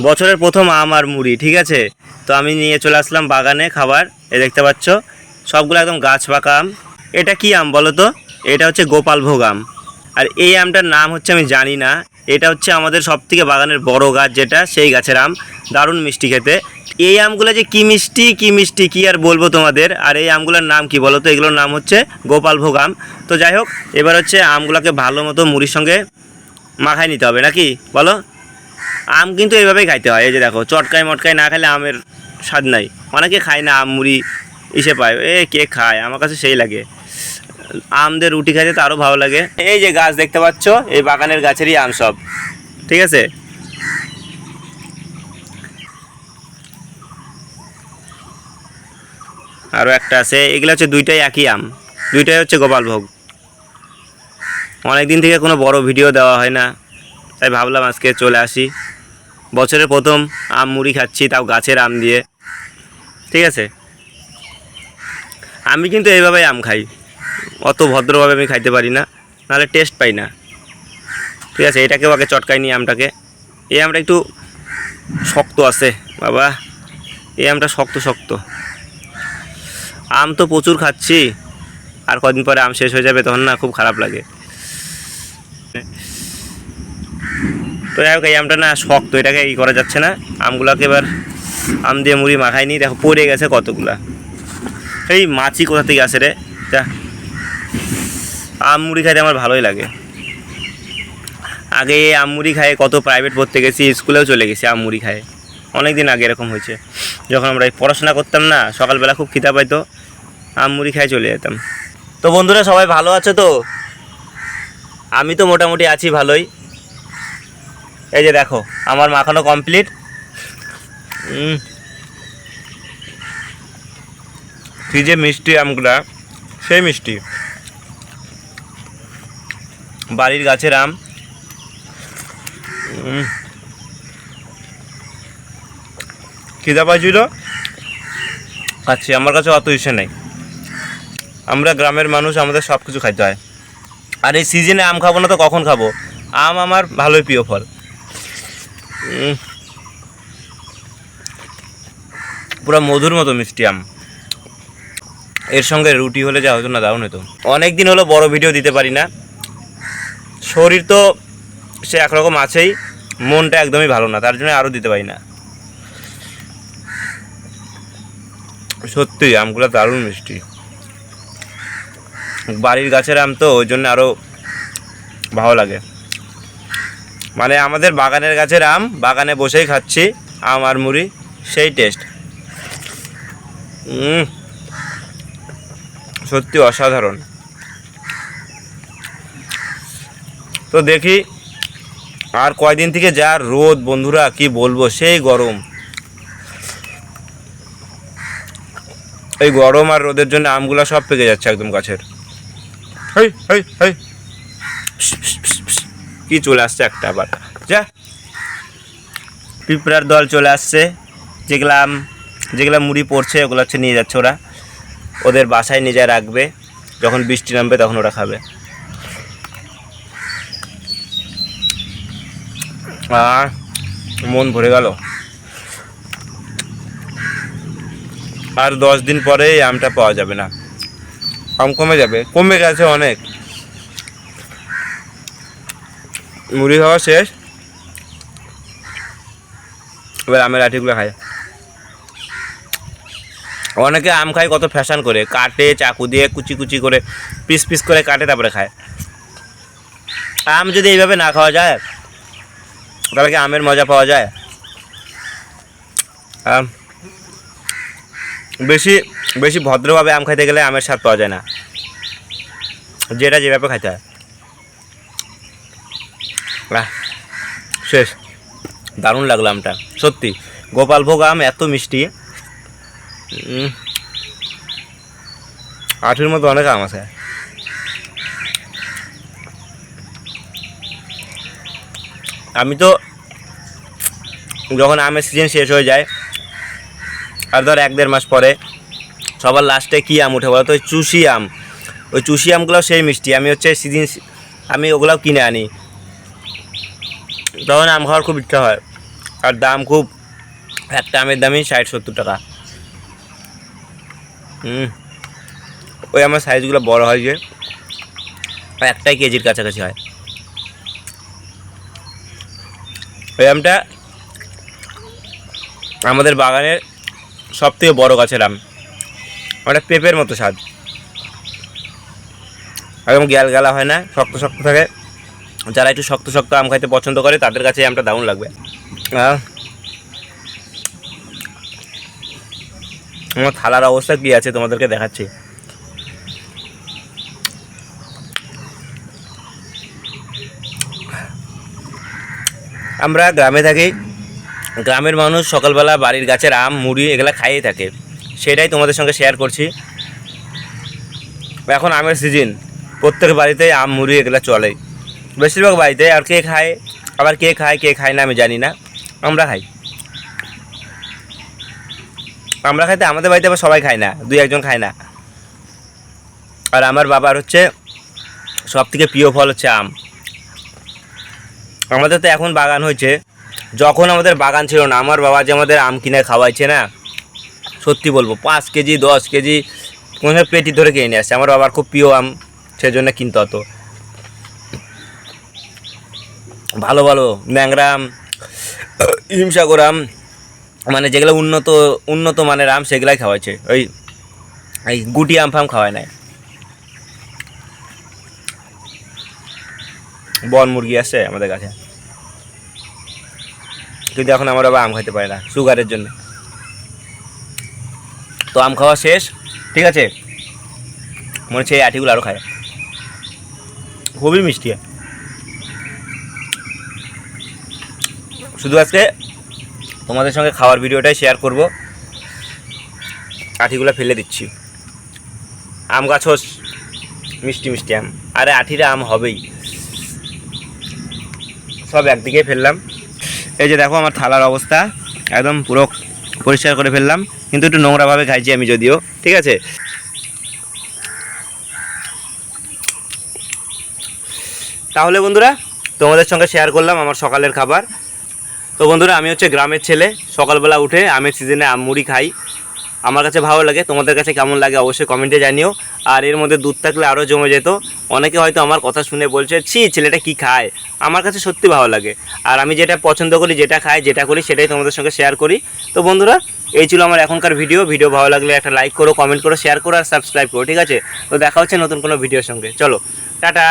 বছরের প্রথম আম আর মুড়ি, ঠিক আছে? তো আমি নিয়ে চলে আসলাম বাগানে খাবার। এ দেখতে পাচ্ছ, সবগুলো একদম গাছ পাকা আম। এটা কি আম বলো তো? এটা হচ্ছে গোপালভোগ আম। আর এই আমটার নাম হচ্ছে আমি জানি না। এটা হচ্ছে আমাদের সবথেকে বাগানের বড় গাছ যেটা, সেই গাছের আম। দারুণ মিষ্টি খেতে। এই আমগুলো যে কি মিষ্টি কি মিষ্টি, কি আর বলব তোমাদের? আর এই আমগুলোর নাম কি বলো তো? এগুলোর নাম হচ্ছে গোপালভোগ আম। তো যাই হোক, এবার হচ্ছে আমগুলোকে ভালো মতো মুড়ির সঙ্গে মাখায় নিতে হবে, নাকি? বলো। আম কিন্তু এইভাবেই খাইতে হয়, এই যে দেখো, চটকায় মটকায় না খেলে আমের স্বাদ নাই। অনেকে খায় না, আম, মুড়ি, ইসে পায়, এ কে খায়, আমার কাছে সেই লাগে। আমদের রুটি খাইতে তো আরও ভালো লাগে। এই যে গাছ দেখতে পাচ্ছ, এই বাগানের গাছেরই আম সব, ঠিক আছে? আরও একটা আছে, এগুলো হচ্ছে দুইটাই একই আম, দুইটাই হচ্ছে গোপালভোগ। অনেক দিন থেকে কোনো বড় ভিডিও দেওয়া হয় না, তাই ভাবলাম আজকে চলে আসি। বছরের প্রথম আম মুড়ি খাচ্ছি, তাও গাছের আম দিয়ে। ঠিক আছে? আমি কিন্তু এইভাবেই আম খাই। অত ভদ্রভাবে আমি খাইতে পারি না, নাহলে টেস্ট পাই না। ঠিক আছে? এটাকেও আগে চটকাই নি আমটাকে। এই আমটা একটু শক্ত আছে, বাবা। এই আমটা শক্ত শক্ত। আম তো প্রচুর খাচ্ছি, আর কদিন পরে আম শেষ হয়ে যাবে, তখন না খুব খারাপ লাগে। তো যাই হোক, এই আমটা না শক্ত, এটাকে ই করা যাচ্ছে না। আমগুলোকে এবার আম দিয়ে মুড়ি মাখাই নি দেখো পড়ে গেছে কতগুলা। এই মাছি কোথা থেকে আসে রে? যা। আম মুড়ি খাইতে আমার ভালোই লাগে। আগে আম মুড়ি খাই কত প্রাইভেট পড়তে গেছি, স্কুলেও চলে গেছি আম মুড়ি খায় অনেক দিন আগে এরকম হয়েছে। যখন আমরা এই পড়াশোনা করতাম না, সকালবেলা খুব খিদা পাইতো, আম মুড়ি খাই চলে যেতাম। তো বন্ধুরা, সবাই ভালো আছে তো? আমি তো মোটামুটি আছি ভালোই। এই যে দেখো, আমার মাখানো কমপ্লিট কি যে মিষ্টি আমগুলা, সেই মিষ্টি। বাড়ির গাছের আম। খিদা পাইছিল? খাচ্ছি, আমার কাছে অত ইসে নেই। আমরা গ্রামের মানুষ, আমাদের সব কিছু খাইতে হয়। আর এই সিজনে আম খাব না তো কখন খাব? আম আমার ভালোই প্রিয় ফল। পুরো মধুর মতো মিষ্টি আম। এর সঙ্গে রুটি হলে যা হতো না, দারুণ হতো। অনেক দিন হলো বড় ভিডিও দিতে পারি না। শরীর তো সে একরকম আছেই, মনটা একদমই ভালো না, তার জন্য আরও দিতে পারি না। সত্যি, আমগুলো দারুণ মিষ্টি। বাড়ির গাছের আম তো ওই জন্য আরও ভালো লাগে। মানে আমাদের বাগানের গাছের আম বাগানে বসেই খাচ্ছি আম আর মুড়ি সেই টেস্ট সত্যি অসাধারণ। তো দেখি আর কয়দিন থেকে যা রোদ বন্ধুরা কি বলব সেই গরম। এই গরম আর রোদের জন্য আমগুলা সব পেকে যাচ্ছে একদম গাছের। হেই হেই হেই। কি চলে আসছে একটা আবার। যা। পিঁপড়ার দল চলে আসছে। যেগুলা যেগুলা মুড়ি পড়ছে, ওগুলো হচ্ছে নিয়ে যাচ্ছে ওরা। ওদের বাসায় নিয়ে রাখবে। যখন বৃষ্টি নামবে তখন ওরা খাবে। আর মন ভরে গেল। আর দশ দিন পরে আমটা পাওয়া যাবে না। আম কমে যাবে। কমে গেছে অনেক। মুড়ি খাওয়া শেষ। এবার আমের আঠিগুলো খায় অনেকে আম খায় কত ফ্যাশন করে কাটে চাকু দিয়ে কুচি কুচি করে পিস পিস করে কাটে তারপরে খায়। আম যদি এইভাবে না খাওয়া যায় তাহলে কি আমের মজা পাওয়া যায়? আম, বেশি বেশি ভদ্রভাবে আম খাইতে গেলে আমের স্বাদ পাওয়া যায় না। যেটা যেভাবে খাইতে হয়। আহ, শেষ। দারুণ লাগল আমটা সত্যি। গোপালভোগ আম এত মিষ্টি। আঠের মতো অনেক আম আছে। আমি তো যখন আমের সিজন শেষ হয়ে যায় আর ধর এক দেড় মাস পরে সবার লাস্টে কী আম উঠে বলো তো ওই চুষি আম। ওই চুষি আমগুলো সেই মিষ্টি। আমি হচ্ছে সিজন আমি ওগুলাও কিনে আনি। তখন আম খাওয়ার খুব ইচ্ছা হয়। আর দাম খুব একটা আমের দামই ষাট, সত্তর টাকা। হুম। ওই আমার সাইজগুলো বড় হয় যে, একটাই কেজির কাছাকাছি হয়। ওই আমটা আমাদের বাগানের সব থেকে বড়ো গাছের আম। ওটা পেঁপের মতো স্বাদ। একদম গ্যাল গেলা হয় না, শক্ত শক্ত থাকে। যারা একটু শক্ত শক্ত আম খাইতে পছন্দ করে, তাদের কাছে আমটা দারুণ লাগবে। আমার থালার অবস্থা কী আছে তোমাদেরকে দেখাচ্ছি। আমরা গ্রামে থাকি, গ্রামের মানুষ সকালবেলা বাড়ির গাছের আম, মুড়ি এগুলো খাইয়ে থাকে। সেটাই তোমাদের সঙ্গে শেয়ার করছি। এখন আমের সিজন প্রত্যেক বাড়িতেই আম, মুড়ি এগুলো চলে বেশিরভাগ বাড়িতে আর কে খায়? আবার কে খায় কে খায় না আমি জানি না। আমরা খাই। আমরা খাইতে আমাদের বাড়িতে আবার সবাই খায় না, দুই একজন খায় না। আর আমার বাবার হচ্ছে সব থেকে প্রিয় ফল হচ্ছে আম। আমাদের তো এখন বাগান হয়েছে। যখন আমাদের বাগান ছিল না, আমার বাবা যে আমাদের আম কিনে খাওয়াইছে না, সত্যি বলব, পাঁচ কেজি, দশ কেজি, কোনো পেটি ধরে কিনে নিয়ে আসছে আমার বাবার খুব প্রিয় আম, সেজন্য কিনতে হতো ভালো ভালো ন্যাংরা আম হিমসাগর আম মানে যেগুলো উন্নত উন্নত মানের আম সেগুলাই খাওয়াইছে। ওই, এই গুটি আম ফাম খাওয়ায় নাই। বন মুরগি আছে আমাদের কাছে। কিন্তু এখন আমার বাবা আম খাইতে পারে না, সুগারের জন্য। তো আম খাওয়া শেষ, ঠিক আছে? মনে হচ্ছে এই আটিগুলো আরও খায়। খুবই মিষ্টি। শুধু আজকে তোমাদের সঙ্গে খাওয়ার ভিডিওটাই শেয়ার করব। আঠিগুলো ফেলে দিচ্ছি। আম গাছ মিষ্টি মিষ্টি আম। আরে আঠিরা আম হবেই। সব একদিকে ফেললাম। এই যে দেখো আমার থালার অবস্থা, একদম পুরো পরিষ্কার করে ফেললাম। কিন্তু একটু নোংরাভাবে খাইছি আমি যদিও, ঠিক আছে? তাহলে বন্ধুরা, তোমাদের সঙ্গে শেয়ার করলাম আমার সকালের খাবার। তো বন্ধুরা, আমি হচ্ছে গ্রামের ছেলে। সকালবেলা উঠে আমের সিজনে আম মুড়ি খাই। আমার কাছে ভালো লাগে, তোমাদের কাছে কেমন লাগে অবশ্যই কমেন্টে জানিও। আর এর মধ্যে দুধ থাকলে আরও জমে যেত। অনেকে হয়তো আমার কথা শুনে বলছে, ছি, ছেলেটা কি খায়? আমার কাছে সত্যি ভালো লাগে। আর আমি যেটা পছন্দ করি, যেটা খাই, যেটা করি, সেটাই তোমাদের সঙ্গে শেয়ার করি। তো বন্ধুরা, এই ছিল আমার এখনকার ভিডিও ভিডিও ভালো লাগলে একটা লাইক করো কমেন্ট করো শেয়ার করো, আর সাবস্ক্রাইব করো, ঠিক আছে? তো দেখা হচ্ছে নতুন কোনো ভিডিওর সঙ্গে। চলো, টাটা!